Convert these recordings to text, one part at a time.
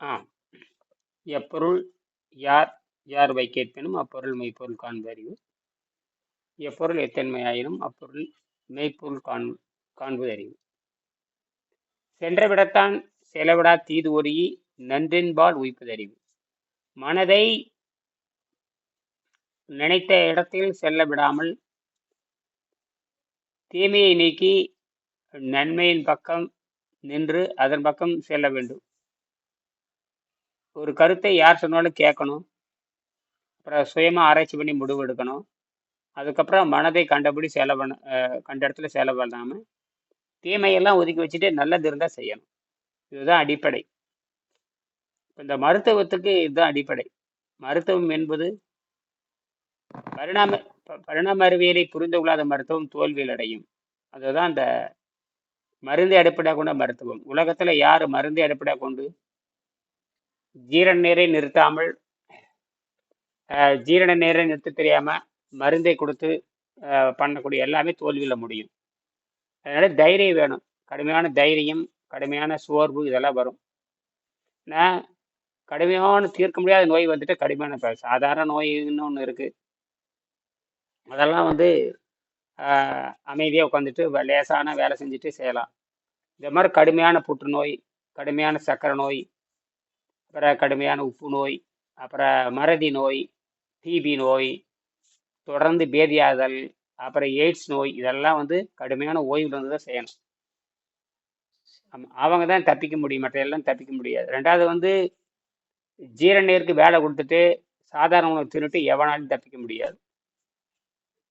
ஆ எப்பொருள் யார் யார் வைக்கேற்பினும் அப்பொருள் மெய்ப்பொருள் காண்பறிவு. எப்பொருள் எத்தன்மையாயினும் அப்பொருள் மெய்ப்பொருள் காண் காண்பது அறிவு சென்றவிடத்தான் செலவிடா தீது ஒருகி நன்றின்பால் உய்ப்பதறிவு. மனதை நினைத்த இடத்தில் செல்ல விடாமல் தீமையை நீக்கி நன்மையின் பக்கம் நின்று அதன் பக்கம் செல்ல வேண்டும். ஒரு கருத்தை யார் சொன்னாலும் கேட்கணும். அப்புறம் சுயமாக ஆராய்ச்சி பண்ணி முடிவு எடுக்கணும். அதுக்கப்புறம் மனதை கண்டபடி செலவு கண்ட இடத்துல சேலை பண்ணாமல் தீமையெல்லாம் ஒதுக்கி வச்சுட்டு நல்லது இருந்தால் செய்யணும். இதுதான் அடிப்படை. இந்த மருத்துவத்துக்கு இதுதான் அடிப்படை. மருத்துவம் என்பது பரிணாம பரிணாம அறிவியலை புரிந்து கொள்ளாத மருத்துவம் தோல்வியில் அடையும். அதுதான் அந்த மருந்தை அடிப்படையாக கொண்ட மருத்துவம். உலகத்தில் யார் மருந்தை அடிப்படையாக கொண்டு ஜீரண நீரை நிறுத்தாமல் ஜீரண நீரை நிறுத்த தெரியாமல் மருந்தை கொடுத்து பண்ணக்கூடிய எல்லாமே தோல்வியில் முடியும். அதனால் தைரியம் வேணும். கடுமையான தைரியம் கடுமையான சோர்வு இதெல்லாம் வரும். நான் கடுமையான தீர்க்க முடியாத நோய் வந்துட்டு கடுமையான சாதாரண நோயின்னு ஒன்று இருக்குது அதெல்லாம் வந்து அமைதியாக உட்காந்துட்டு லேசான வேலை செஞ்சுட்டு செய்யலாம். இந்த மாதிரி கடுமையான புற்றுநோய் கடுமையான சக்கரை நோய் அப்புறம் கடுமையான உப்பு நோய் அப்புறம் மறதி நோய் டிபி நோய் தொடர்ந்து பேதியாதல் அப்புறம் எய்ட்ஸ் நோய் இதெல்லாம் வந்து கடுமையான ஓய்வில் இருந்து தான் செய்யணும். அவங்க தான் தப்பிக்க முடியும் மற்ற எல்லாம் தப்பிக்க முடியாது. ரெண்டாவது வந்து ஜீரணீருக்கு வேலை கொடுத்துட்டு சாதாரண உணவு தின்னுட்டு எவனாலும் தப்பிக்க முடியாது.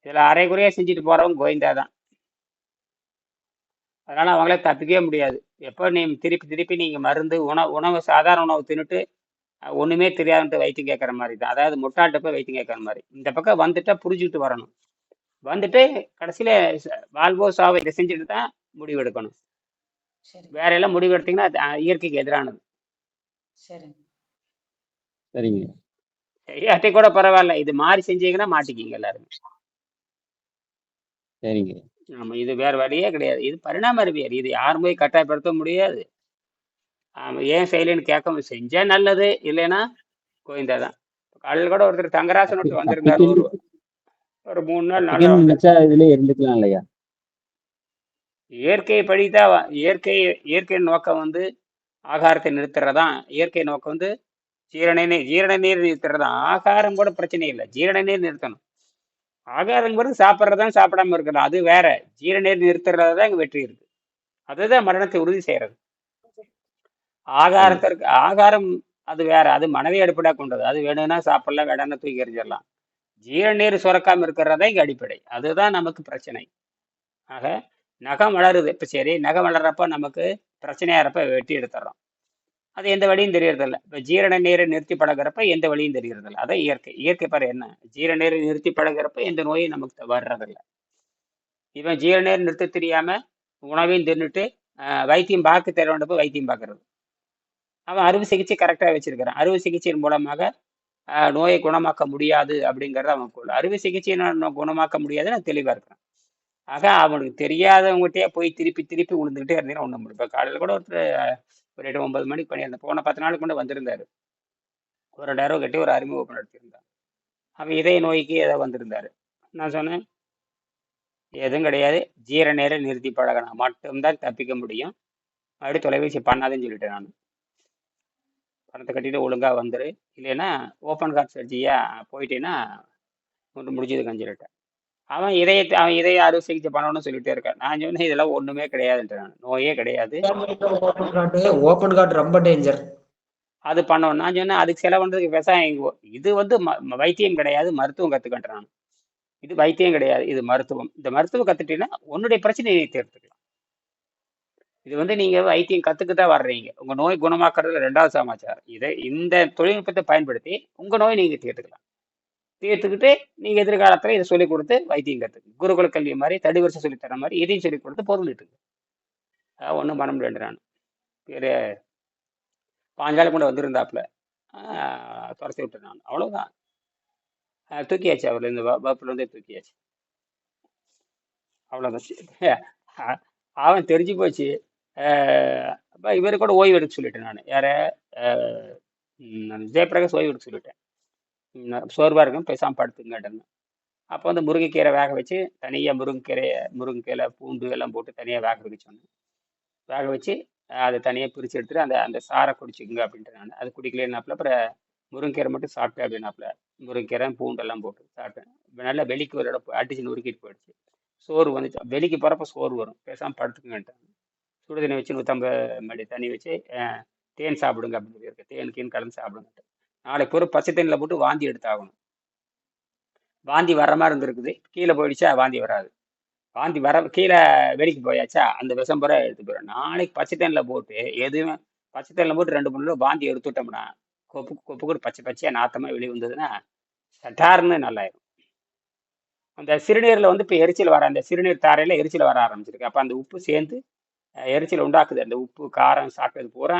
இதில் அரைக்குறையாக செஞ்சுட்டு போகிறவங்க கோவிந்தா தான். அதனால் அவங்களே தப்பிக்கவே முடியாது. எப்போ நீ திருப்பி திருப்பி நீங்கள் மருந்து உணவு உணவு சாதாரண உணவு தின்னுட்டு ஒன்றுமே தெரியாதுன்ட்டு வைத்தியம் கேட்குற மாதிரி தான் அதாவது முட்டாள்கிட்ட போய் வைத்தியம் கேட்குற மாதிரி. இந்த பக்கம் வந்துட்டா புரிஞ்சுக்கிட்டு வரணும். வந்துட்டு கடைசியில் வாழ்வோ சாவோ இதை செஞ்சுட்டு தான் முடிவு எடுக்கணும். வேற எல்லாம் முடிவு எடுத்தீங்கன்னா இயற்கைக்கு எதிரானது. சரிங்க. செய்யாட்டை கூட பரவாயில்ல. இது மாறி செஞ்சீங்கன்னா மாட்டிக்கிங்க எல்லாருமே. சரிங்க. ஆமா இது வேற வழியே கிடையாது. இது பரிணாம அறிவியல். இது யாரும் போய் கட்டாயப்படுத்த முடியாது. ஆமா ஏன் செய்யலன்னு கேட்க செஞ்சா நல்லது இல்லைன்னா கோவிந்தா தான். காலையில் கூட ஒருத்தர் தங்கராசன் ஒருத்தர் வந்திருந்தாரு ஒரு ஒரு மூணு நாள் நல்லா இதுல இருந்துக்கலாம் இல்லையா இயற்கை படிதான் இயற்கை இயற்கை நோக்கம் வந்து ஆகாரத்தை நிறுத்துறதான் இயற்கை நோக்கம் வந்து ஜீரண நீர் ஜீரண நீர் நிறுத்துறதான் ஆகாரம் கூட பிரச்சனை இல்லை. ஜீரண நீர் நிறுத்தணும். ஆகாரம் கூட சாப்பிட்றதான் சாப்பிடாம இருக்கிறது. அது வேற. ஜீரண நீர் நிறுத்துறது தான் இங்கே வெற்றி இருக்கு. அதுதான் மரணத்தை உறுதி செய்யறது. ஆகாரத்திற்கு ஆகாரம் அது வேற. அது மனதை அடிப்படையாக கொண்டது. அது வேணும்னா சாப்பிடலாம் வேணும்னா தூக்கி எறிஞ்சிடலாம். ஜீரணீர் சுரக்காம இருக்கிறதா இங்கே அடிப்படை. அதுதான் நமக்கு பிரச்சனை. ஆக நகம் வளருது. இப்போ சரி நகம் வளர்றப்ப நமக்கு பிரச்சனையாகிறப்ப வெட்டி எடுத்துடுறோம். அது எந்த வழியும் தெரியறதில்ல. இப்போ ஜீரண நீரை நிறுத்தி பழகிறப்ப எந்த வழியும் தெரியறதில்ல. அதான் இயற்கை. இயற்கை பாரு என்ன? ஜீரண நீரை நிறுத்தி பழகிறப்ப எந்த நோயும் நமக்கு வர்றதில்ல. இவன் ஜீரண நீர் நிறுத்த தெரியாம உணவையும் தின்னுட்டு வைத்தியம் பார்க்க தேவையான வைத்தியம் பார்க்கறது. அவன் அறுவை சிகிச்சை கரெக்டாக வச்சிருக்கிறான். அறுவை சிகிச்சையின் மூலமாக நோயை குணமாக்க முடியாது அப்படிங்கிறத அவன் அறுவை சிகிச்சையை குணமாக்க முடியாதுன்னு தெளிவாக இருக்கிறான். ஆக அவனுக்கு தெரியாதவங்ககிட்டயே போய் திருப்பி திருப்பி விழுந்துக்கிட்டே இருந்தீங்கன்னா ஒன்றும் முடியும் இப்போ காலையில் கூட ஒருத்தர் ஒரு எட்டு ஒன்பது மணிக்கு பண்ணியிருந்தேன். போன பத்து நாளுக்கு கொண்டு வந்திருந்தார். ஒரு ரெண்டாயிரம் கட்டி ஒரு அறிமுகம் நடத்தியிருந்தான் அவன் இதய நோய்க்கு ஏதோ வந்திருந்தார். நான் சொன்னேன் எதுவும் கிடையாது. ஜீர நேர நிறுத்தி பழகினா மட்டும்தான் தப்பிக்க முடியும். அப்படி தொலைபேசி பண்ணாதுன்னு சொல்லிட்டேன் நான். பணத்தை கட்டிட்டு ஒழுங்காக வந்துரு. இல்லைன்னா ஓப்பன் கார்ட் சர்ஜியாக போயிட்டேன்னா ஒன்று முடிஞ்சது கஞ்சிலிட்டேன் அவன் இதயத்தை அவன் இதய அறுவை சிகிச்சை பண்ணணும்னு சொல்லிட்டே இருக்கான். நான் சொன்னேன் இதெல்லாம் ஒண்ணுமே கிடையாதுன்ட்டு நான். நோயே கிடையாது. ஓப்பன் கார்ட் ரொம்ப டேஞ்சர் அது பண்ணணும். நான் சொன்னேன் அதுக்கு செலவு பண்றதுக்கு விவசாயம் இது வந்து வைத்தியம் கிடையாது மருத்துவம் கத்துக்கிட்டேன் இது வைத்தியம் கிடையாது இது மருத்துவம். இந்த மருத்துவம் கத்துட்டீங்கன்னா உன்னுடைய பிரச்சனையை தீர்த்துக்கலாம். இது வந்து நீங்க வைத்தியம் கத்துக்கு தான் வர்றீங்க. உங்க நோய் குணமாக்குறதுல ரெண்டாவது சமாச்சாரம். இதை இந்த தொழில்நுட்பத்தை பயன்படுத்தி உங்க நோய் நீங்க தீர்த்துக்கலாம். தீர்த்துக்கிட்டு நீங்கள் எதிர்காலத்தில் இதை சொல்லிக் கொடுத்து வைத்தியம் கற்றுக்கு குருகுல கல்வி மாதிரி தடி வருஷம் சொல்லித்தர மாதிரி இதையும் சொல்லிக் கொடுத்து பொருளிட்டு அதான் ஒன்றும் பண்ண முடியாது நான். பேர் பாஞ்சாலும் கொண்டு வந்திருந்தாப்புல. துரத்தி விட்டேன் நான். அவ்வளோதான் தூக்கியாச்சு அவர். இந்த வகுப்புலேருந்தே தூக்கியாச்சு. அவ்வளோதான் அவன் தெரிஞ்சு போச்சு. அப்போ இவரு கூட ஓய்வு எடுக்க சொல்லிட்டேன் நான். யார? ஜெயபிரகாஷ் ஓய்வு எடுக்க சொல்லிட்டேன். சோர்வாக இருக்கும் பேசாமல் படுத்துங்கன்னு அப்போ வந்து முருங்கைக்கீரை வேக வச்சு தனியாக முருங்கைக்கீரையை முருங்கைக்கீரை பூண்டு எல்லாம் போட்டு தனியாக வேக வைக்க சொன்னேன். வேக வச்சு அதை தனியாக பிரித்து எடுத்துட்டு அந்த அந்த சாரை குடிச்சிக்கங்க அப்படின்ட்டு நான். அது குடிக்கலன்னாப்புல அப்புறம் முருங்கைக்கீரை மட்டும் சாப்பிட்டேன் அப்படின்னாப்புல. முருங்கைக்கீரை பூண்டெல்லாம் போட்டு சாப்பிட்டேன். நல்லா வெளிக்கு ஒரு இடம் அடிச்சு நொறுக்கிட்டு போயிடுச்சு. சோறு வந்துச்சு. வெளிக்கு போகிறப்ப சோறு வரும். பேசாமல் படுத்துக்குங்கன்ட்டாங்க சுடு தண்ணி வச்சு நூற்றம்பது மடி தண்ணி வச்சு தேன் சாப்பிடுங்க அப்படின்னு சொல்லியிருக்கு. தேன் கீன் கலந்து சாப்பிடுங்க நாளைக்கு பூரா பச்சை தண்ணியில் போட்டு வாந்தி எடுத்தாகணும். வாந்தி வர மாதிரி இருந்திருக்குது. கீழே போயிடுச்சா? வாந்தி வராது. வாந்தி வர கீழே வெடிக்கு போயாச்சா? அந்த விஷம் எடுத்து போயிடும் நாளைக்கு பச்சை தண்ணியில் போட்டு எதுவுமே பச்சை தண்ணியில் போட்டு ரெண்டு மூணு தடவை வாந்தி எடுத்துட்டோம்னா கொப்பு கொப்பு கூட பச்சை பச்சையாக நாத்தமாக வெளியே வந்ததுன்னா சட்டார்னு நல்லாயிரும். அந்த சிறுநீரில் வந்து இப்போ எரிச்சல் வர அந்த சிறுநீர் தாரையில் எரிச்சல் வர ஆரம்பிச்சிருக்கு. அப்போ அந்த உப்பு சேர்ந்து எரிச்சல் உண்டாக்குது. அந்த உப்பு காரம் சாப்பிட்டது பூரா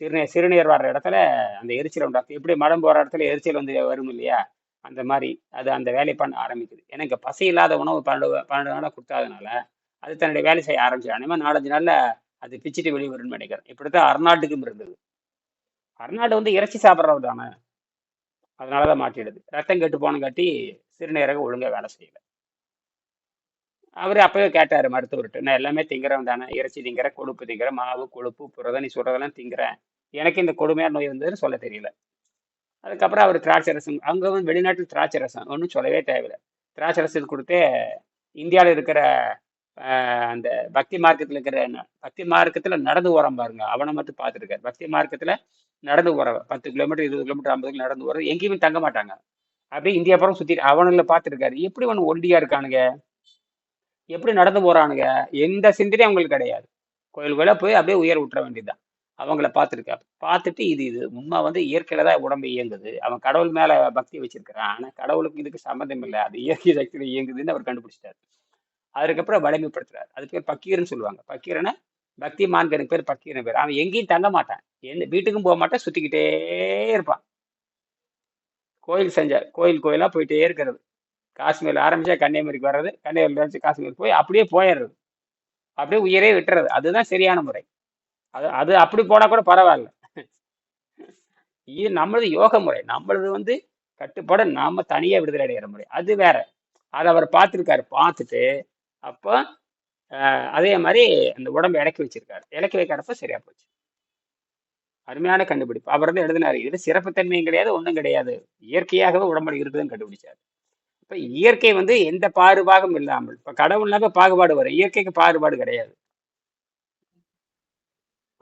சிறுநீர் சிறுநீர் வர்ற இடத்துல அந்த எரிச்சல் உண்டாக்குது. எப்படி மடம் போகிற இடத்துல எரிச்சல் வந்து வரும் இல்லையா? அந்த மாதிரி அது அந்த வேலையை பண்ண ஆரம்பிக்குது. ஏன்னா இங்கே பசி இல்லாத உணவு பன்னெண்டு பன்னெண்டு நாளாக கொடுத்தாதனால அது தன்னுடைய வேலை செய்ய ஆரம்பிச்சு அனிமே நாலஞ்சு நாளில் அது பிச்சுட்டு வெளியே வரும்னு நினைக்கிறேன். இப்படித்தான் அர்நாட்டுக்கும் இருந்தது. அர்நாடு வந்து இறைச்சி சாப்பிட்றவர் தானே. அதனால தான் மாட்டிடுது ரத்தம் கெட்டு போனங்காட்டி சிறுநீரகம் ஒழுங்காக வேலை செய்யலை. அவர் அப்பவே கேட்டார் மருத்துவர்கிட்ட நான் எல்லாமே திங்கிறேன் தானே இறைச்சி திங்கிறேன் கொழுப்பு திங்கிறேன் மாவு கொழுப்பு புரதம் நீ சொல்கிறதெல்லாம் திங்கிறேன். எனக்கு இந்த கொடுமையான நோய் வந்ததுன்னு சொல்ல தெரியல. அதுக்கப்புறம் அவர் திராட்சை ரசம் அங்கே வந்து வெளிநாட்டில் திராட்சை ரசம் ஒன்றும் சொல்லவே தேவையில்லை. திராட்சை ரசம் கொடுத்து இந்தியாவில் இருக்கிற அந்த பக்தி மார்க்கத்தில் இருக்கிற பக்தி மார்க்கத்தில் நடந்து ஓரம் பாருங்க அவனை மட்டும் பார்த்துருக்காரு பக்தி மார்க்கத்தில் நடந்து ஓரம் பத்து கிலோமீட்டர் இருபது கிலோமீட்டர் ஐம்பது கிலோமீட்டர் நடந்து ஓரம் எங்கேயுமே தங்க மாட்டாங்க. அப்படியே இந்தியா புறம் சுற்றி அவனில் பார்த்துருக்காரு எப்படி ஒன்று ஒண்டியா இருக்கானுங்க? எப்படி நடந்து போறானுங்க? எந்த சிந்தனையும் அவங்களுக்கு கிடையாது. கோயிலுக்குள்ள போய் அப்படியே உயர் விட்டுற வேண்டியதுதான். அவங்கள பார்த்துருக்கா பார்த்துட்டு இது இது. உண்மை வந்து இயற்கையில தான் உடம்பு இயங்குது. அவன் கடவுள் மேல பக்தி வச்சிருக்கிறான். ஆனா கடவுளுக்கு இதுக்கு சம்மந்தம் இல்லை. அது இயற்கை சக்தியில இயங்குதுன்னு அவர் கண்டுபிடிச்சிட்டாரு. அதுக்கப்புறம் வலிமைப்படுத்துறாரு. அது பேர் பக்கீர்னு சொல்லுவாங்க. பக்கீரனை பக்தி மான்கனுக்கு பேர் பக்கீரன் பேர். அவன் எங்கேயும் தங்க மாட்டான். எந்த வீட்டுக்கும் போக மாட்டான். சுத்திக்கிட்டே இருப்பான். கோயில் செஞ்ச கோயில் கோயிலா போயிட்டே இருக்கிறது. காஷ்மீர்ல ஆரம்பிச்சா கன்னியாகுமரிக்கு வர்றது கன்னியாகுமரி ஆரம்பிச்சு காஷ்மீர் போய் அப்படியே போயிடுறது. அப்படியே உயிரே விட்டுறது. அதுதான் சரியான முறை. அது அது அப்படி போனா கூட பரவாயில்ல. இது நம்மளது யோக முறை. நம்மளது வந்து கட்டுப்பாடு நாம தனியா விடுதலை அடைகிற முறை. அது வேற. அதை அவர் பார்த்துருக்காரு. பார்த்துட்டு அப்போ அதே மாதிரி அந்த உடம்பை இறக்கி வச்சிருக்காரு. இறக்கி வைக்கிறப்ப சரியா போச்சு. அருமையான கண்டுபிடிப்பு. அவர் வந்து எழுதினாரு. இது சிறப்புத்தன்மையும் கிடையாது ஒன்றும் கிடையாது. இயற்கையாகவே உடம்புல இருக்குதுன்னு கண்டுபிடிச்சாரு. இப்ப இயற்கை வந்து எந்த பாகுபாடும் இல்லாமல் இப்ப கடவுள்னாக்க பாகுபாடு வரும். இயற்கைக்கு பாகுபாடு கிடையாது.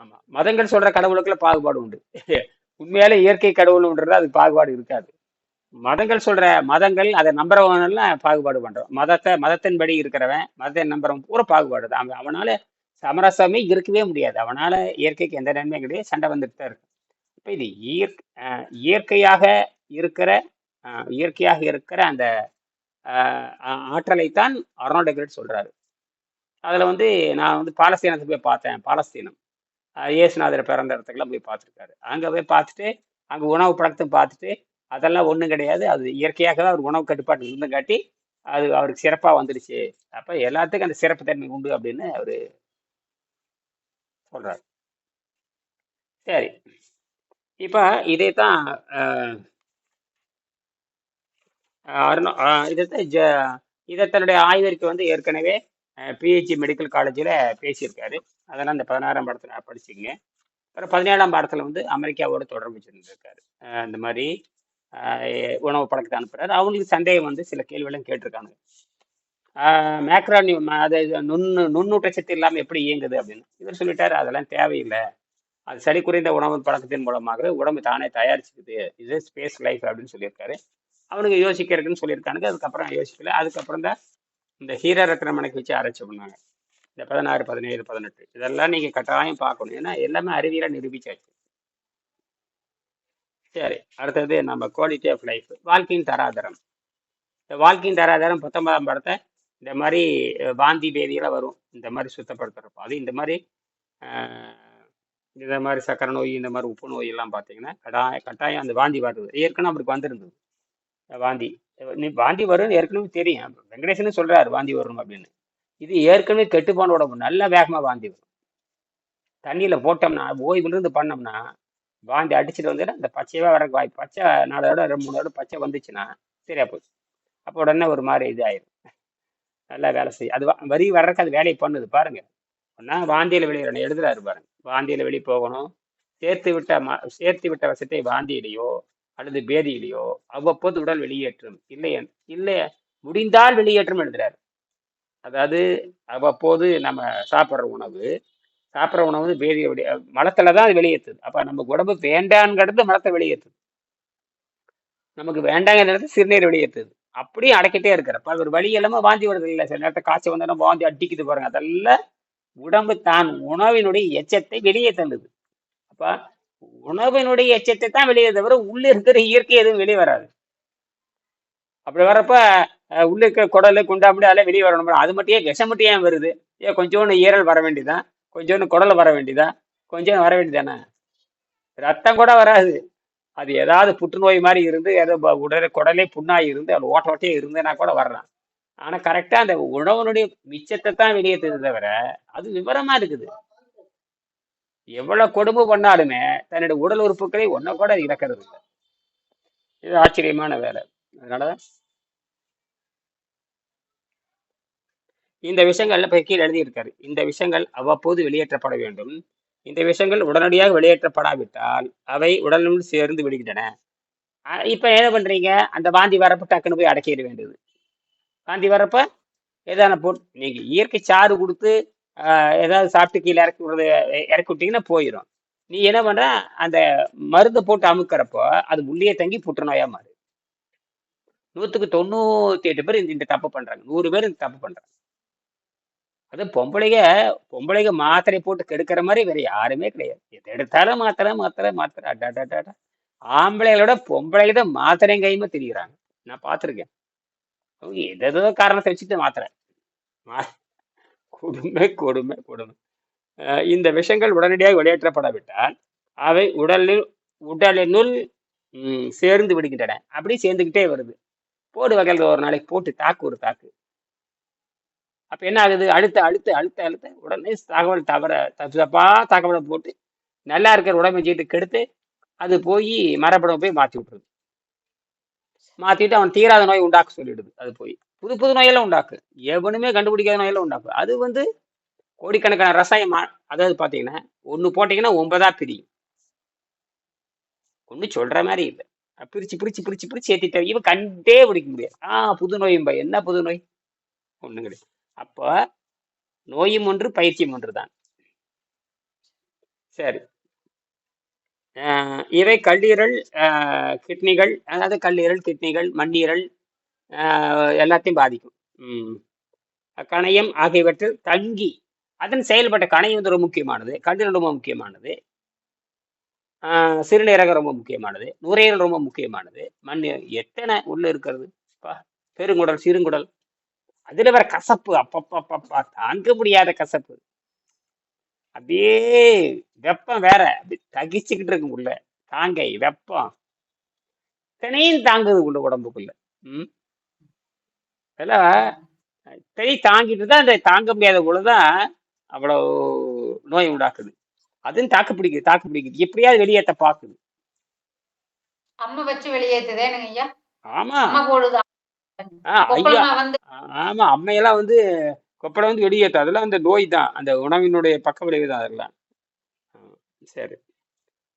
ஆமா. மதங்கள் சொல்ற கடவுளுக்குள்ள பாகுபாடு உண்டு. உண்மையாலே இயற்கை கடவுள்ன்றது அது பாகுபாடு இருக்காது. மதங்கள் சொல்ற மதங்கள் அதை நம்புறவனெல்லாம் பாகுபாடு பண்றோம். மதத்தை மதத்தின்படி இருக்கிறவன் மதத்தை நம்புறவன் பூரா பாகுபாடு தான். அவன் அவனால சமரசமே இருக்கவே முடியாது. அவனால இயற்கைக்கு எந்த நன்மையும் கிடையாது. சண்டை வந்துட்டு தான் இருக்கு இப்போ இது இயற் இயற்கையாக இருக்கிற இயற்கையாக இருக்கிற அந்த ஆற்றலைத்தான் அர்னால்ட் சொல்கிறாரு அதில் வந்து நான் வந்து பாலஸ்தீனத்தை போய் பார்த்தேன் பாலஸ்தீனம். இயேசுநாதர் பிறந்த இடத்துக்குலாம் போய் பார்த்துருக்காரு. அங்கே போய் பார்த்துட்டு அங்கே உணவு பழக்கத்தை பார்த்துட்டு அதெல்லாம் ஒன்றும் கிடையாது. அது இயற்கையாக தான் அவர் உணவு கட்டுப்பாட்டு இருந்தங்காட்டி அது அவருக்கு சிறப்பாக வந்துடுச்சு. அப்போ எல்லாத்துக்கும் அந்த சிறப்பு தன்மை உண்டு அப்படின்னு அவர் சொல்கிறார் சரி. இப்போ இதே தான் அருணா இதை ஜ இதை தன்னுடைய ஆய்விற்கு வந்து ஏற்கனவே பிஹெச்சி மெடிக்கல் காலேஜில் பேசியிருக்காரு. அதெல்லாம் இந்த பதினாறாம் படத்தில் படிச்சுங்க அப்புறம் பதினேழாம் பாடத்தில் வந்து அமெரிக்காவோட தொடர்பு வச்சுருந்துருக்காரு. இந்த மாதிரி உணவு பழக்கத்தை அனுப்புறாரு. அவங்களுக்கு சந்தேகம் வந்து சில கேள்விகளும் கேட்டிருக்காங்க. மேக்ரானி அது நுண்ணு நுண்ணூட்டச்சத்து இல்லாமல் எப்படி இயங்குது அப்படின்னு. இவர் சொல்லிட்டாரு அதெல்லாம் தேவையில்லை. அது சரி குறைந்த உணவு பழக்கத்தின் மூலமாகவே உடம்பு தானே தயாரிச்சுக்குது. இது ஸ்பேஸ் லைஃப் அப்படின்னு சொல்லியிருக்காரு. அவனுக்கு யோசிக்கிறதுன்னு சொல்லியிருக்கானுங்க. அதுக்கப்புறம் யோசிக்கல. அதுக்கப்புறம் தான் இந்த ஹீரா ரத்னமனைக்கு வச்சு ஆராய்ச்சி பண்ணாங்க இந்த பதினாறு பதினேழு பதினெட்டு. இதெல்லாம் நீங்க கட்டாயம் பார்க்கணும். ஏன்னா எல்லாமே அறிவியலா நிரூபிச்சாச்சு. சரி அடுத்தது நம்ம குவாலிட்டி ஆஃப் லைஃப் வாழ்க்கையின் தராதரம். இந்த வாழ்க்கையின் தராதரம் பத்தொன்பதாம் படத்தை இந்த மாதிரி வாந்தி பேதியெல்லாம் வரும். இந்த மாதிரி சுத்தப்படுத்துறப்போ. அது இந்த மாதிரி இந்த மாதிரி சக்கரை நோய் இந்த மாதிரி உப்பு நோய் எல்லாம் பார்த்தீங்கன்னா கட்டாய கட்டாயம் அந்த வாந்தி வருது ஏற்கனவே அவருக்கு வந்திருந்தது. வாந்தி. நீ வாந்தி வரும்னு ஏற்கனவே தெரியும். வெங்கடேசனும் சொல்றாரு வாந்தி வரும் அப்படின்னு. இது ஏற்கனவே கெட்டுப்பான உடம்பு நல்ல வேகமா வாந்தி வரும். தண்ணியில போட்டோம்னா ஓய்விலிருந்து பண்ணோம்னா வாந்தி அடிச்சுட்டு வந்து அந்த பச்சையவே வரக்கு வாய்ப்பு பச்சை நாலு தடவை ரெண்டு மூணு தடவை பச்சை வந்துச்சுன்னா சரியா போச்சு. அப்போ உடனே ஒரு மாதிரி இது ஆயிரும் நல்லா வேலை செய்யும் அது வரி வர்றதுக்கு அது வேலையை பண்ணுது. பாருங்க. ஒன்னா வாந்தியில வெளியிடணும் எழுதுறாரு பாருங்க. வாந்தியில வெளியே போகணும். சேர்த்து விட்ட ம சேர்த்து விட்ட வசத்தை வாந்தியிலையோ அல்லது பேதியிலையோ அவ்வப்போது உடல் வெளியேற்றும். இல்லை இல்லை முடிந்தால் வெளியேற்றும் எழுதுறாரு. அதாவது அவ்வப்போது நம்ம சாப்பிட்ற உணவு சாப்பிட்ற உணவு வந்து பேதியை வெளியே மலத்துல தான் அது வெளியேற்றுது. அப்போ நமக்கு உடம்பு வேண்டாங்கிறது மலத்தை வெளியேற்றுது. நமக்கு வேண்டாங்க நேரத்தில் சிறுநீர் வெளியேற்றுது. அப்படியே அடைக்கிட்டே இருக்கிறப்ப அது ஒரு வழி எல்லாமே வாந்தி வருது இல்லை சில நேரத்தில் காய்ச்சல் வந்தோன்னா வாந்தி அடிக்குது பாருங்க. அதெல்லாம் உடம்பு தான் உணவினுடைய எச்சத்தை வெளியே தள்ளுது. அப்போ உணவினுடைய எச்சத்தை தான் வெளியே தவிர உள்ள இருக்கிற இயற்கை எதுவும் வெளியே வராது. அப்படி வர்றப்ப அஹ், உள்ள இருக்கிற குடலு குண்டாம்படி அதெல்லாம் வெளியே வரணும். அது மட்டும் ஏன் விஷம் மட்டும் ஏன் வருது? ஏன் கொஞ்சோண்டு ஈரல் வர வேண்டியதான் கொஞ்சோண்டு குடல் வர வேண்டியதா? கொஞ்சம் வர வேண்டியதானே? ரத்தம் கூட வராது. அது ஏதாவது புற்றுநோய் மாதிரி இருந்து ஏதோ உடல் குடலே புண்ணாகி இருந்து அது ஓட்ட ஓட்டையே இருந்தேன்னா கூட வர்றான். ஆனா கரெக்டா அந்த உணவனுடைய மிச்சத்தை தான் வெளியேற்றுது தவிர அது விவரமா இருக்குது. எவ்வளவு கொடுமை பண்ணாலுமே தன்னுடைய உடல் உறுப்புகளை ஒன்ன கூட இழக்கிறது இல்லை இது ஆச்சரியமான வேலை. அதனால இந்த விஷயங்கள்ல போய் கீழே எழுதியிருக்காரு. இந்த விஷயங்கள் அவ்வப்போது வெளியேற்றப்பட வேண்டும். இந்த விஷயங்கள் உடனடியாக வெளியேற்றப்படாவிட்டால் அவை உடலுடன் சேர்ந்து விடுகின்றன. இப்ப என்ன பண்றீங்க? அந்த வாந்தி வரப்ப டக்குன்னு போய் அடக்கிட வேண்டியது. வாந்தி வரப்ப ஏதான போட் நீங்க இயற்கை சாறு கொடுத்து ஏதாவது சாப்பிட்டு கீழே இறக்கி விடுறது இறக்கி விட்டீங்கன்னா போயிடும் நீ என்ன பண்ற? அந்த மருந்தை போட்டு அமுக்கிறப்போ அது உள்ளே தங்கி புற்றுநோயா மாறு. நூத்துக்கு தொண்ணூத்தி எட்டு பேர் இந்த இந்த தப்பு பண்றாங்க. நூறு பேர் இந்த தப்பு பண்றாங்க. அது பொம்பளைங்க பொம்பளைங்க மாத்திரை போட்டு கெடுக்கிற மாதிரி வேற யாருமே கிடையாது. எது எடுத்தாலும் மாத்திரை மாத்திரை மாத்திரை அடாடாடா ஆம்பளைகளோட பொம்பளைங்க தான் மாத்திரையும் கையுமா தெரியுறாங்க. நான் பார்த்துருக்கேன். அவங்க எதோ காரணத்தை வச்சுட்டு மாத்திரை. மா- கொடுமை கொடுமை கொடுமை. இந்த விஷயங்கள் உடனடியாக வெளியேற்றப்படாவிட்டால் அவை உடலில் உடலினுள் சேர்ந்து விடுகின்றன. அப்படி சேர்ந்துக்கிட்டே வருது. போடு வகையில் ஒரு நாளைக்கு போட்டு தாக்கு ஒரு தாக்கு. அப்ப என்ன ஆகுது? அழுத்த அழுத்த அழுத்த அழுத்த உடனே தகவல் தவற தப்பு தப்பா தகவலை போட்டு நல்லா இருக்கிற உடம்பு சீட்டு கெடுத்து அது போய் மரபணம் போய் மாற்றி விட்டுருது. மாத்திட்டு அவன் தீராத நோய் உண்டாக்க சொல்லிடுது. அது போய். புது புது நோயெல்லாம் உண்டாக்கு. எவனுமே கண்டுபிடிக்காத நோயெல்லாம் உண்டாக்கு. அது வந்து கோடிக்கணக்கான ரசாயனம் அதாவது பார்த்தீங்கன்னா ஒன்று போட்டீங்கன்னா ஒன்பதா பிரியும். ஒன்று சொல்ற மாதிரி இல்லை. பிரிச்சு பிரிச்சு பிரிச்சு பிரிச்சு ஏத்திட்ட இவன் கண்டே பிடிக்க முடியாது. ஆஹ் புது நோயும் பை என்ன புது நோய்? ஒன்றும் கிடையாது. அப்போ நோயும் ஒன்று பயிற்சியும் ஒன்று தான் சரி. ஆஹ் இவை கல்லீரல் கிட்னிகள் அதாவது கல்லீரல் கிட்னிகள் மண்ணீரல் எல்லாத்தையும் பாதிக்கும். கணையம் ஆகியவற்றில் தங்கி அதன் செயல்பட்ட கணையம் வந்து ரொம்ப முக்கியமானது. கல்லீரல் ரொம்ப முக்கியமானது. ஆஹ் சிறுநீரகம் ரொம்ப முக்கியமானது. நுரையீரல் ரொம்ப முக்கியமானது. மண் எத்தனை உள்ள இருக்கிறது? பா பெருங்குடல் சிறுங்குடல். அதுல வர கசப்பு அப்பப்பப்பப்பா தாங்க முடியாத கசப்பு. அப்படியே வெப்பம் வேற. அப்படி தகிச்சுக்கிட்டு இருக்கும் உள்ள. தாங்கை வெப்பம். இத்தனையும் தாங்குது உள்ள உடம்புக்குள்ள. ம். அதெல்லாம் இத்தனையும் தாங்கிட்டு தான் அந்த தாங்க முடியாத உள்ளதான் அவ்வளவு நோய் உண்டாக்குது. அதுவும் தாக்கு பிடிக்குது தாக்கு பிடிக்குது எப்படியாவது வெளியேற்ற பாக்குது அம்மா வச்சு வெளியேத்துதேனுங்க ஐயா? ஆமா. ஆமா. அம்மையெல்லாம் வந்து கொப்பளை வந்து வெளியேற்றும் அதெல்லாம் அந்த நோய் தான். அந்த உணவினுடைய பக்க விளைவு தான் அதெல்லாம். சரி.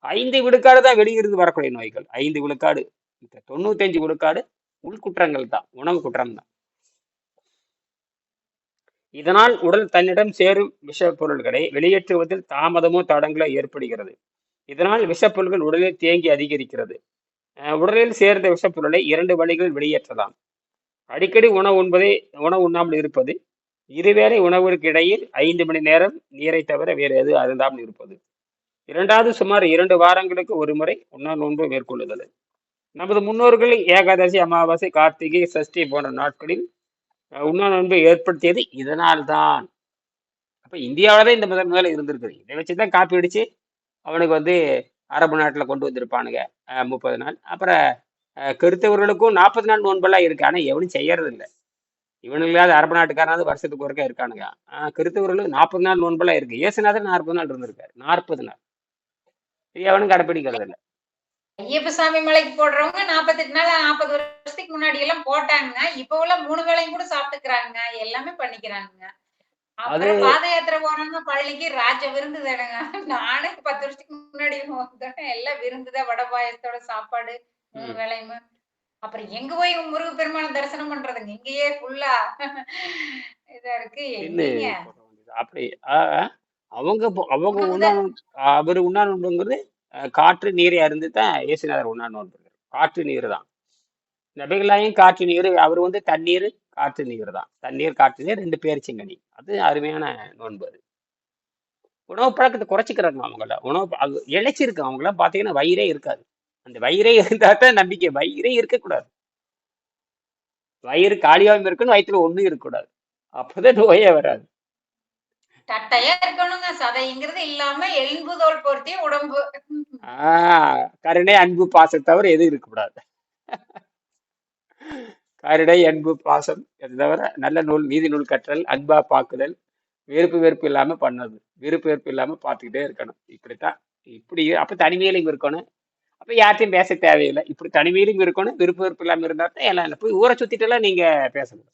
ஐந்து விழுக்காடு தான் வெளியிருந்து வரக்கூடிய நோய்கள். ஐந்து விழுக்காடு. தொண்ணூத்தஞ்சு விழுக்காடு உள்குற்றங்கள் தான். உணவு குற்றம் தான். இதனால் உடல் தன்னிடம் சேரும் விஷப்பொருள்களை வெளியேற்றுவதில் தாமதமோ தடங்களோ ஏற்படுகிறது. இதனால் விஷப்பொருள்கள் உடலில் தேங்கி அதிகரிக்கிறது. உடலில் சேர்ந்த விஷப்பொருளை இரண்டு வழிகளில் வெளியேற்றலாம். அடிக்கடி உணவு உண்பதை உணவு உண்ணாமல் இருப்பது இருவேளை உணவிற்கு இடையில் ஐந்து மணி நேரம் நீரை தவிர வேறு எது அருந்தாமல் இருப்பது. இரண்டாவது சுமார் இரண்டு வாரங்களுக்கு ஒரு முறை உண்ணா நோன்பு மேற்கொள்ளுதல். நமது முன்னோர்கள் ஏகாதசி அமாவாசை கார்த்திகை சஷ்டி போன்ற நாட்களில் உண்ணா நோன்பை ஏற்படுத்தியது இதனால்தான். அப்போ இந்தியாவில் தான் இந்த முதல் முதல்ல இருந்திருக்குது. இதை வச்சுதான் காப்பி அடித்து அவனுக்கு வந்து அரபு நாட்டுல கொண்டு வந்திருப்பானுங்க. முப்பது நாள். அப்புறம் கருத்தவர்களுக்கும் நாற்பது நாள் நோன்பெல்லாம் இருக்கு. ஆனா எவனும் செய்யறது இல்லை இவனுங்களாவது அரபு நாட்டுக்காரனாவது வருஷத்துக்கு ஒருக்கா இருக்கானுங்க. ஆஹ் நாற்பது நாள் நோன்பெல்லாம் இருக்கு. இயேசுநாதர் நாற்பது நாள் இருந்திருக்காரு. நாற்பது நாள். எவனும் கடைப்பிடிக்கிறது இல்லை ஐயப்ப சாமி மலைக்கு போடுறவங்க நாற்பத்தெட்டு நாள் நாற்பது வருஷத்துக்கு முன்னாடி எல்லாம் போட்டாங்க. இப்ப உள்ள மூணு வேளையும் கூட சாப்பிட்டுக்கிறாங்க. எல்லாமே பண்ணிக்கிறாங்க. அப்புறம் பாத யாத்திரை போறாங்க பள்ளிக்கு ராஜ விருந்து தானுங்க. நானே பத்து வருஷத்துக்கு முன்னாடி எல்லாம் விருந்துதான் வடை பாயசத்தோட சாப்பாடு மூணு. வேளையுமே. அப்புறம் எங்க போய் முருக பெருமான தரிசனம் பண்றதுங்க? இங்கேயே ஃபுல்லா இதா இருக்கு? அப்படி அவங்க அவங்க உண்ணாணு அவர் உண்ணாணுங்கிறது காற்று நீரை அருந்து தான் இயேசுநாதர் உண்ணாணு காற்று நீர் தான். நபிகளாயும் காற்று நீர் அவர் வந்து தண்ணீர் காற்று நீர் தான். தண்ணீர் காற்று நீர் ரெண்டு பேரிச்சங்கனி அது அருமையான நோன்பு அது. உணவு பழக்கத்தை குறைச்சிக்கிறாங்க அவங்கள. உணவு அது இழைச்சிருக்கு. அவங்களாம் பார்த்தீங்கன்னா வயிறே இருக்காது. அந்த வயிறே இருந்தா தான் நம்பிக்கை. வயிறே இருக்கக்கூடாது. வயிறு காலியாகவும் இருக்கணும் வயிற்றுல ஒண்ணும் இருக்கக்கூடாது. அப்போதான் நோயே வராது. தட்டையா இருக்கணுங்க. சதைங்கிறது இல்லாம எலும்பு தோல் பொருத்திய உடம்பு. ஆஹ் கருணை அன்பு பாசம் தவிர எதுவும் இருக்கக்கூடாது. கருணை அன்பு பாசம் இது தவிர நல்ல நூல் நீதி நூல் கற்றல் அன்பா பாக்குதல் வெறுப்பு வெறுப்பு இல்லாம பண்ணது. வெறுப்பு வெறுப்பு இல்லாம பார்த்துக்கிட்டே இருக்கணும். இப்படித்தான். இப்படி அப்ப தனிமையிலும் இருக்கணும். அப்ப யார்ட்டையும் பேச தேவையில்லை. இப்படி தனிமையிலும் இருக்கணும். விருப்ப வெறுப்பு இல்லாம இருந்தா தான் எல்லாம் இல்லை. போய் ஊரை சுத்திட்டு எல்லாம் நீங்க பேசணும்.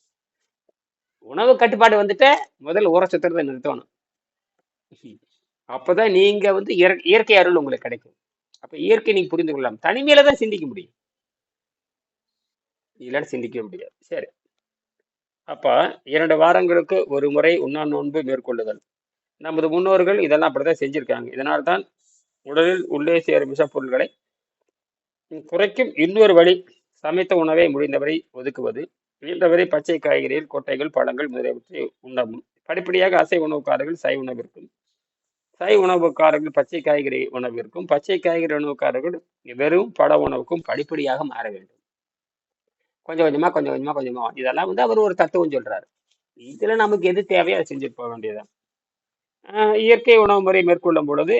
உணவு கட்டுப்பாடு வந்துட்டு முதல்ல உர சுத்துறதை நிறுத்தணும். அப்போதான் நீங்க வந்து இயற்கை இயற்கை அருள் உங்களுக்கு கிடைக்கும். அப்ப இயற்கை நீங்க புரிந்து கொள்ளலாம். தனிமையில தான் சிந்திக்க முடியும். இல்லைன்னு சிந்திக்க முடியாது. சரி. அப்ப இரண்டு வாரங்களுக்கு ஒரு முறை உண்ணா நோன்பு மேற்கொள்ளுதல். நமது முன்னோர்கள் இதெல்லாம் அப்படிதான் செஞ்சிருக்காங்க. இதனால்தான் உடலில் உள்ளே சேரும் விஷப்பொருள்களை குறைக்கும் இன்னொரு வழி சமைத்த உணவை முடிந்தவரை ஒதுக்குவது. இயன்றவரை பச்சை காய்கறிகள் கொட்டைகள் பழங்கள் முதலியவற்றை உண்ணவும். படிப்படியாக அசை உணவுக்காரர்கள் சை உணவிற்கும் சை உணவுக்காரர்கள் பச்சை காய்கறி உணவிற்கும் பச்சை காய்கறி உணவுக்காரர்கள் வெறும் பட உணவுக்கும் படிப்படியாக மாற வேண்டும். கொஞ்சம் கொஞ்சமா கொஞ்சம் கொஞ்சமா கொஞ்சமா. இதெல்லாம் வந்து அவர் ஒரு தத்துவம் சொல்றாரு. இதுல நமக்கு எது தேவையோ அதை செஞ்சுட்டு போக வேண்டியதுதான். இயற்கை உணவு முறை மேற்கொள்ளும் பொழுது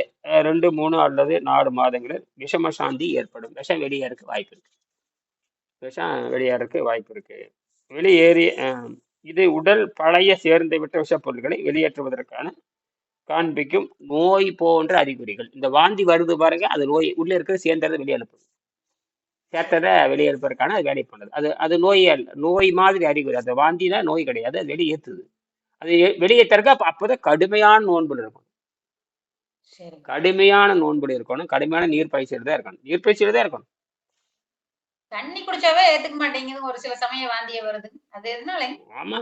ரெண்டு மூணு அல்லது நாலு மாதங்களில் விஷம சாந்தி ஏற்படும். விஷம் வெளியேறக்கு வாய்ப்பு இருக்கு. விஷம் வெளியேறக்கு வாய்ப்பு இருக்கு. வெளியேறி ஆஹ் இது உடல் பழைய சேர்ந்து விட்ட விஷப்பொருட்களை வெளியேற்றுவதற்கான காண்பிக்கும் நோய் போன்ற அறிகுறிகள். இந்த வாந்தி வருது பாருங்க அது நோய் உள்ள இருக்கிற சேர்ந்ததை வெளியே அனுப்புது. சேர்த்ததை வெளியே அனுப்புறதுக்கான அது வேலை பண்ணுது. அது அது நோய் நோய் மாதிரி அறிகுறி. அந்த வாந்தினா நோய் கிடையாது அது வெளியேற்றுது. அது வெளியேற்றறதுக்கு அப்ப அப்போதான் கடுமையான நோன்புல இருக்கும் கடுமையான நோன்புல இருக்கணும். கடுமையான நீர் பயிற்சியில் தான் இருக்கணும். நீர் பயிற்சியில் தான் இருக்கணும். தண்ணி குடிச்சாவே ஏத்துக்க மாட்டேங்குது. ஒரு சில சமயம் வாந்தியே வருது. அது எதனால? ஆமா.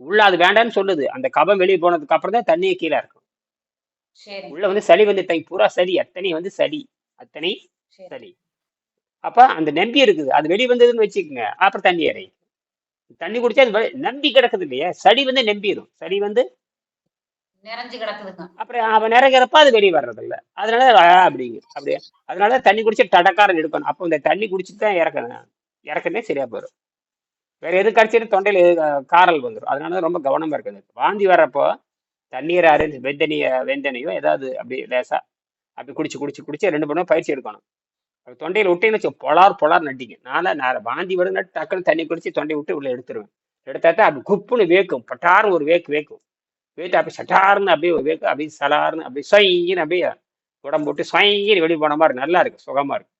உள்ள அது வேண்டாம்னு சொல்லுது. அந்த கபம் வெளியே போனதுக்கு அப்புறம் தான் தண்ணியை கீழே இருக்கும் சரி. உள்ள வந்து சளி வந்து தை பூரா சளி. அத்தனை வந்து சளி. அத்தனை சரி. சளி. அப்ப அந்த நம்பி இருக்குது. அது வெளியே வந்ததுன்னு வச்சுக்கோங்க. அப்புறம் தண்ணி இறை தண்ணி குடிச்சா அது நம்பி கிடக்குது இல்லையா? சளி வந்து நம்பிடும். சளி வந்து நிறைஞ்சு கிடக்குதுங்க. அப்புறம் அவன் நிறைகிறப்ப அது வெளியே வர்றது இல்ல அதனால அப்படிங்க அப்படியே. அதனால தண்ணி குடிச்சு டடக்காரன் எடுக்கணும். அப்போ இந்த தண்ணி குடிச்சிட்டு தான் இறக்கணும் இறக்கனே சரியா போயிடும் வேற எது கடிச்சிட்டு தொண்டையில எது, காரல் வந்துடும் அதனால ரொம்ப கவனமா இருக்குது வாந்தி வர்றப்போ தண்ணீர் அரைஞ்சு வெந்தனிய வெந்தனையோ ஏதாவது அப்படி லேசா அப்படி குடிச்சு குடிச்சு குடிச்சு ரெண்டு மணி நேரம் பயிற்சி எடுக்கணும். அது தொண்டையில் விட்டேன்னு வச்சு பொலார் பொலார் நட்டிங்க. நாளை நான் வாந்தி நட்டு டக்குன்னு தண்ணி குடிச்சு தொண்டை விட்டு உள்ள எடுத்துருவேன். எடுத்தாத்தான் அப்படி குப்புன்னு வேக்கும். பட்டார்னு ஒரு வேக்கு வேக்கும். போயிட்டு அப்படி சட்டார்னு அப்படியே வேக்கு அப்படியே சலார்னு அப்படியே சொயின்னு அப்படியே உடம்பு விட்டு சொயின்னு வெளியே போன மாதிரி நல்லா இருக்கு சுகமா இருக்கு.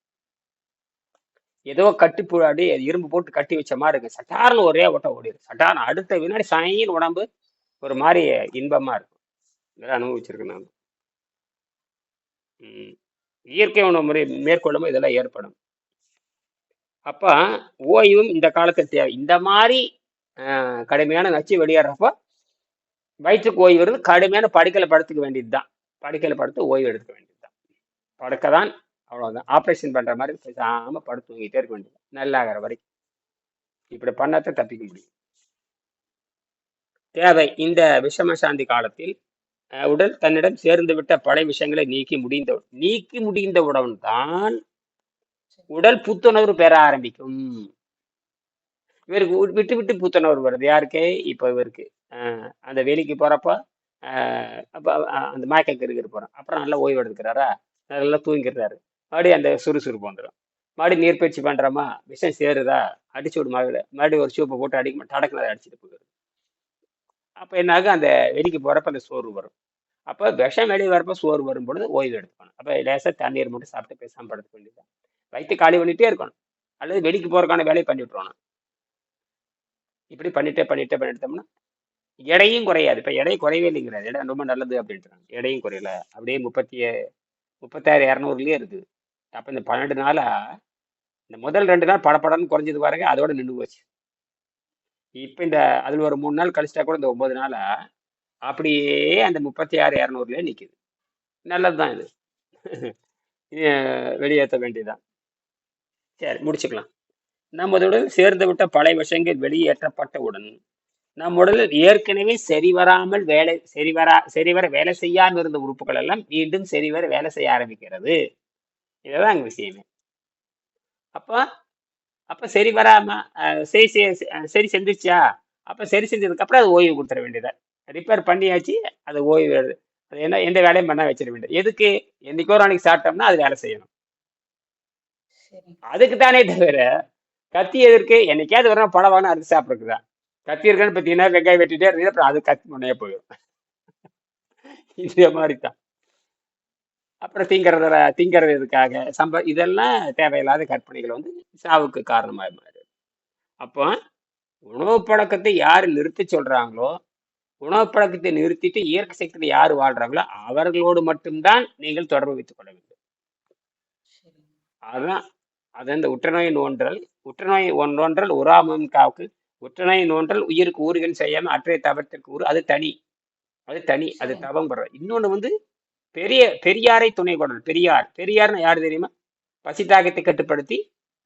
ஏதோ கட்டி பு- அப்படியே இரும்பு போட்டு கட்டி வச்ச மாதிரி இருக்கு. சட்டார்னு ஒரே ஓட்டம் ஓடிடு சட்டார்னு அடுத்த வினாடி சாயின்னு உடம்பு ஒரு மாதிரி இன்பமா இருக்கும் இதெல்லாம் அனுபவிச்சிருக்கேன் நான். ம். இயற்கை உணவு முறை மேற்கொள்ளும் இதெல்லாம் ஏற்படும். அப்ப ஓய்வும் இந்த காலத்தில் தேவை. இந்த மாதிரி ஆஹ், கடுமையான நச்சு வெளியேறப்போ வயிற்றுக்கு ஓய்வு வருது கடுமையான படுக்கையில படுத்துக்க வேண்டியதுதான். படுக்கையில படுத்து ஓய்வு எடுத்துக்க வேண்டியதுதான். படுக்க தான் அவ்வளவுதான். ஆப்ரேஷன் பண்ற மாதிரி பேசாம படுத்து தூங்கிட்டே இருக்க வேண்டியது நல்லாகிற வரைக்கும். இப்படி பண்ணாதான் தப்பிக்க முடியும். தேவை. இந்த விஷம சாந்தி காலத்தில் அஹ், உடல் தன்னிடம் சேர்ந்து விட்ட பழைய விஷயங்களை நீக்கி முடிந்தவுடன் நீக்கி முடிந்த உடவன் தான் உடல் புத்துணர்வு பெற ஆரம்பிக்கும். இவருக்கு விட்டு விட்டு புத்துணர்வு வருது. யாருக்கு? இப்போ இவருக்கு. அந்த வேலைக்கு போறப்போ அப்போ அப்ப அஹ், அந்த மயக்க கிருகிரு போகிறோம் அப்புறம் நல்லா ஓய்வு எடுத்துக்கிறாரா? நல்லா தூங்கிடுறாரு மறுபடியும் அந்த சுறுசுறுப்பு வந்துடும் மறுபடியும் நீர் பயிற்சி பண்றோமா? விஷம் சேருதா? அடிச்சு விடு மறுபடியும் மறுபடியும் ஒரு சூப்பை போட்டு அடிக்க டடக்கில் அடிச்சுட்டு போயிடுது அப்போ என்ன அந்த வெளிக்கு போறப்ப அந்த சோறு வரும். அப்போ விஷம் வெளியே வரப்போ சோறு வரும் பொழுது ஓய்வு எடுத்துக்கணும். அப்போ லேசாக தண்ணீர் மட்டும் சாப்பிட்டு பேசாமல் படுத்துக்க வேண்டியது வயிற்று காலி பண்ணிட்டே இருக்கணும். அல்லது வெளிக்கு போகிறக்கான வேலையை பண்ணி இப்படி பண்ணிட்டே பண்ணிட்டே பண்ணிட்டோம்னா எடையும் குறையாது. இப்போ எடை குறையவே இல்லைங்கிறாரு. எடை ரொம்ப நல்லது அப்படின்றாங்க. எடையும் குறையல. அப்படியே முப்பத்தி முப்பத்தாறு இரநூறுலயே இருக்குது. அப்போ இந்த பன்னெண்டு நாளா இந்த முதல் ரெண்டு நாள் படப்படன்னு குறைஞ்சது பாருங்க. அதோட நின்று போச்சு. இப்போ இந்த அதில் ஒரு மூணு நாள் கழிச்சிட்டா கூட இந்த ஒன்பது நாளா அப்படியே அந்த முப்பத்தி ஆறு இரநூறுலயே நிற்குது நல்லது தான் இது வெளியேற்ற வேண்டியதுதான். சரி முடிச்சுக்கலாம். நம்ம அதோட சேர்ந்து விட்ட பழைய விஷயங்கள் வெளியேற்றப்பட்டவுடன் நம் உடலில் ஏற்கனவே சரிவராமல் வேலை சரிவரா சரிவர வேலை செய்யாமல் இருந்த உறுப்புகள் எல்லாம் மீண்டும் சரிவர வேலை செய்ய ஆரம்பிக்கிறது. இதுதான் அங்க விஷயமே. அப்போ அப்ப சரி வராம சரி சரி செஞ்சிருச்சா? அப்ப சரி செஞ்சதுக்கு அப்புறம் அது ஓய்வு கொடுத்துட வேண்டியதா ரிப்பேர் பண்ணியாச்சு அது ஓய்வு அது என்ன எந்த வேலையும் பண்ண வச்சிட வேண்டியது. எதுக்கு? என்னைக்கோ ஒரு நாளைக்கு சாப்பிட்டோம்னா அது வேலை செய்யணும். அதுக்கு தானே தவிர கத்தி எதற்கு என்னைக்காவது ஒரு நாள் பழம் வாங்கினா அது சாப்பிட்றதுக்கு தான் கத்தி இருக்குன்னு பார்த்தீங்கன்னா வெங்காயம் வெட்டிட்டே இருக்குது அப்புறம் அது கத்தி முனையே போயிடும். இதே மாதிரி தான் அப்புறம் திங்கிறத திங்கிறது இதுக்காக சம்ப இதெல்லாம் தேவையில்லாத கற்பனைகள் வந்து சாவுக்கு காரணமாக மாறுது. அப்போ உணவு பழக்கத்தை யார் நிறுத்தி சொல்றாங்களோ உணவு பழக்கத்தை நிறுத்திட்டு இயற்கை சக்தியில் யார் வாழ்றாங்களோ அவர்களோடு மட்டும்தான் நீங்கள் தொடர்பு வைத்துக் கொள்ள வேண்டும். அதுதான் அது இந்த உற்றநோய் நோன்றல் உற்றநோய் ஒன் நோன்றல் உறாமம் காவுக்கு உற்றநோய் நோன்றல் உயிருக்கு ஊறுகள் செய்யாம அற்றைய தவத்திற்கு ஊறு. அது தனி. அது தனி. அது தவம் படுற. இன்னொன்று வந்து பெரிய பெரியாரை துணை கொண்டல் பெரியார். பெரியார்னு யார் தெரியுமா? பசி தாகத்தை கட்டுப்படுத்தி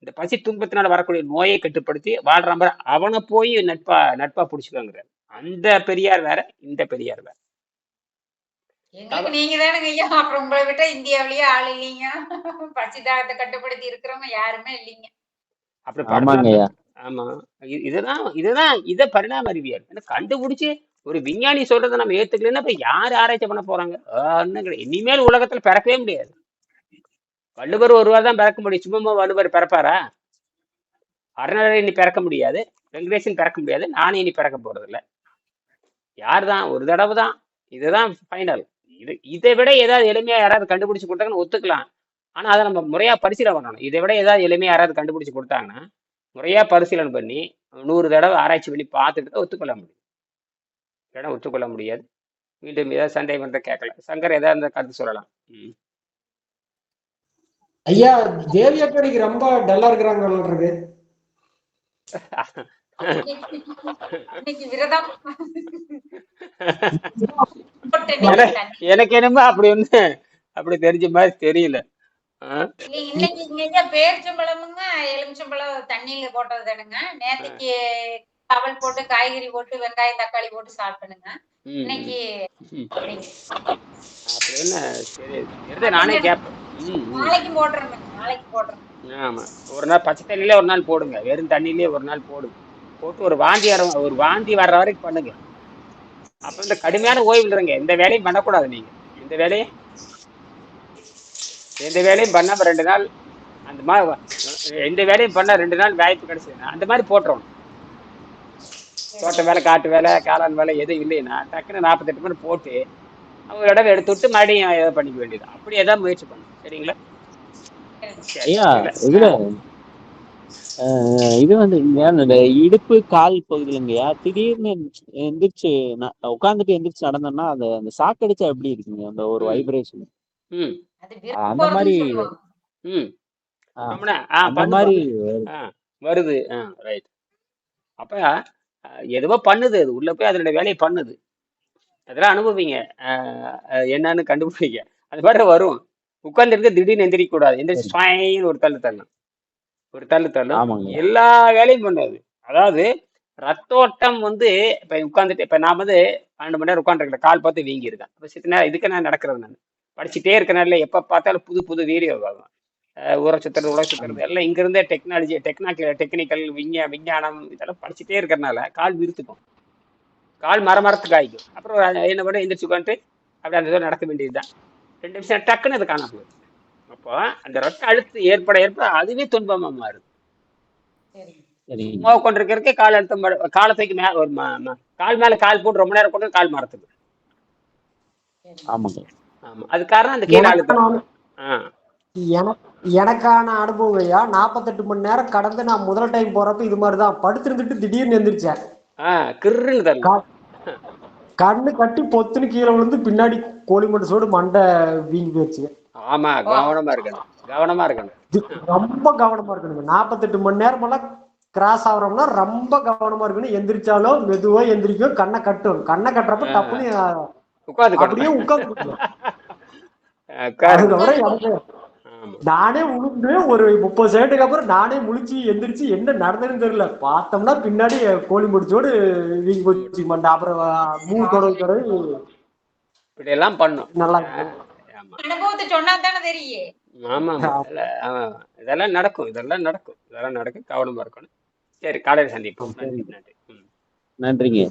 இந்த பசி துன்பத்தினால வரக்கூடிய நோயை கட்டுப்படுத்தி வாழ்றான் பாரு, அவனை போய் நட்பா நட்பா பிடிச்சிக்கோங்கிறார் அந்த பெரியார் வேற இந்த பெரியார் வேற. நீங்க தானுங்க ஐயா. அப்புறம் உங்களை விட்டா இந்தியாவிலேயே ஆள் இல்லைங்க. பசிதாகத்தை கட்டுப்படுத்தி இருக்கிறவங்க யாருமே இல்லைங்க. அப்படி ஆமாங்க படத்துல ஐயா. ஆமா. இ- இதுதான் இதுதான் இதை பரிணாம அறிவியல். ஏன்னா கண்டுபிடிச்சு ஒரு விஞ்ஞானி சொல்றதை நம்ம ஏத்துக்கலைன்னா இப்ப யார் ஆராய்ச்சி பண்ண போறாங்க? ஒண்ணும் கிடையாது. இனிமேல் உலகத்துல பிறக்கவே முடியாது. வள்ளுவர் ஒருவர் தான் பிறக்க முடியும். சும்மா வள்ளுவர் பிறப்பாரா? அறநிலை இனி பிறக்க முடியாது. வெங்கடேசன் பிறக்க முடியாது. நானும் இனி பிறக்க போறது இல்ல யார் தான் ஒரு தடவை தான். இதுதான் ஃபைனல் இது இதை விட ஏதாவது எளிமையா யாராவது கண்டுபிடிச்சு கொடுத்தாங்கன்னு ஒத்துக்கலாம். ஆனா அதை நம்ம முறையா பரிசீலனை பண்ணணும். இதை விட ஏதாவது எளிமையா யாராவது கண்டுபிடிச்சு கொடுத்தாங்கன்னா முறையா பரிசீலனை பண்ணி நூறு தடவை ஆராய்ச்சி பண்ணி பார்த்துட்டு தான் ஒத்துக்கொள்ள முடியும். இல்லைன்னா ஒத்துக்கொள்ள முடியாது. மீண்டும் ஏதாவது சந்தேகம் பண்ற கேட்கலாம். சங்கர் ஏதாவது இருந்தா கருத்து சொல்லலாம். ஐயா தேவி அக்கடிக்கு ரொம்ப டல்லா இருக்கிறாங்க இருக்கு. எனக்கு என்னமோ அப்படி ஒண்ணு அப்படி தெரிஞ்ச மாதிரி தெரியல. இன்னைக்கு இங்க பேரிச்சம்பழமுங்க எலுமிச்சம்பழம் தண்ணியில போட்டது தானுங்க நேத்தைக்கு போட்டு காய்கறி போட்டு வெங்காயம் தக்காளி போட்டு சாப்பிட்டனுங்க. இன்னைக்கு நானே ம். நாளைக்கு போடுறேங்க நாளைக்கு போடுறேன் ஆமா. ஒரு நாள் பச்சை தண்ணியிலே ஒரு நாள் போடுங்க. வெறும் தண்ணியிலே ஒரு நாள் போடுங்க. போட்டு ஒரு வாந்தி வர ஒரு வாந்தி வர்ற வரைக்கும் பண்ணுங்க. அப்ப இந்த கடுமையான ஓய்வு இருங்க எந்த வேலையும் பண்ணக்கூடாது நீங்க. எந்த வேலையும் எந்த வேலையும் பண்ணாம ரெண்டு நாள் அந்த மாதிரி எந்த வேலையும் பண்ண ரெண்டு நாள் வாய்ப்பு கிடைச்சதுன்னா அந்த மாதிரி போட்டுறணும் தோட்ட வேலை காட்டு வேலை காளான் வேலை எதுவும் இல்லைன்னா டக்குன்னு நாற்பத்தெட்டு மணி போட்டு அவங்க இடம் எடுத்து விட்டு மறுபடியும் ஏதோ பண்ணிக்க வேண்டியது அப்படி ஏதாவது முயற்சி பண்ணணும் சரிங்களா? சரி ஐயா இதுல இது வந்து இந்த இடுப்பு கால் பகுதியிலங்கய்யா? திடீர்னு எந்திரிச்சு உட்கார்ந்துட்டு எந்திரிச்சு நடந்தோம்னா அந்த அந்த சாக்கடிச்சா எப்படி இருக்குங்க? அந்த ஒரு வைப்ரேஷன் அந்த மாதிரி ம். அந்த வருது. ஆ ரைட் அப்ப எதுவோ பண்ணுது அது. உள்ள போய் அதனுடைய வேலையை பண்ணுது. அதெல்லாம் அனுபவிங்க. அஹ், என்னன்னு கண்டுபிடிங்க. அது மாதிரி வரும். உட்கார்ந்துருக்கு திடீர்னு எந்திரிக்க கூடாது எந்திரிச்சு சரி. ஸ்வாயின்னு ஒரு தள்ளு தள்ளும் ஒரு தள்ளு தள்ளும் ஆமாங்க. எல்லா வேலையும் பண்ணுது அதாவது ரத்தோட்டம் வந்து இப்ப உட்காந்துட்டு இப்ப நான் வந்து பன்னெண்டு மணி நேரம் உட்காந்துருக்கேன் கால் பார்த்து வீங்கி இருக்கேன் இப்போ சித்த நேரம் இதுக்கு நான் நடக்கிறது நான்? படிச்சுட்டே இருக்கனால எப்ப பார்த்தாலும் புது புது வீடியோ அஹ் ஊரை சுத்துறது உலக சுத்துறது. எல்லாம் இங்க இருந்தே டெக்னாலஜி டெக்னாக்கல் டெக்னிக்கல் விஞ்ஞா விஞ்ஞானம் இதெல்லாம் படிச்சுட்டே இருக்கறனால கால் விருத்துக்கும். கால் மர மரத்துக்கு காய்க்கும் அப்புறம் என்ன பண்ண எந்திரிச்சு உட்காந்துட்டு அப்படியே அந்த இதோ நடக்க வேண்டியதுதான். ரெண்டு நிமிஷம் டக்குன்னு அது காணாம போயிடும். அப்ப அந்த ரத்த அழுத்தம் ஏற்பட ஏற்பட அதுவே துன்பமா மாறுது. சும்மா கொண்டிருக்கிறதுக்கே கால் அழுத்தம் காலத்துக்கு மேல ஒரு கால் மேல கால் போட்டு ரொம்ப நேரம் கொண்டு கால் மரத்துக்கு ஆமாங்க. ஆமா. அது காரணம் அந்த எனக்கான அனுபவம் ஐயா நாற்பத்தெட்டு மணி நேரம் கடந்து நான் முதல் டைம் போறப்ப இது மாதிரி தான் படுத்திருந்துட்டு திடீர்னு எந்திரிச்சேன். கண்ணு கட்டி பொத்துன்னு கீழே விழுந்து பின்னாடி கோழி மண்டு சோடு மண்டை வீங்கி போயிடுச்சு ஆமா கவனமா இருக்கணும். கவனமா இருக்கணும். ரொம்ப கவனமா இருக்கணுங்க. நாற்பத்தெட்டு மணி நேரம் எல்லாம் கிராஸ் ஆகுறோம்னா ரொம்ப கவனமா இருக்கணும். எந்திரிச்சாலும் மெதுவா எந்திரிக்கும் கண்ணை கட்டும். கண்ணை கட்டுறப்ப டப்புன்னு உட்காந்து அப்படியே உட்காந்து நானே உளுந்து ஒரு முப்பது செகண்டுக்கு அப்புறம் நானே முழிச்சு எந்திரிச்சு என்ன நடந்ததுன்னு தெரியல. பார்த்தோம்னா பின்னாடி கோழி முடிச்சோடு வீங்கி போச்சு மண்டை. அப்புறம் மூணு தொடவு தொடவு இப்படி எல்லாம் பண்ணும். நல்லா ஆமா. அனுபவத்தை சொன்னா தானே தெரியும் ஆமா. ஆமா. இதெல்லாம் நடக்கும். இதெல்லாம் நடக்கும். இதெல்லாம் நடக்கும் கவனமா இருக்கணும். சரி காலையில் சந்திப்போம். நன்றி நன்றி. ம். நன்றிங்க.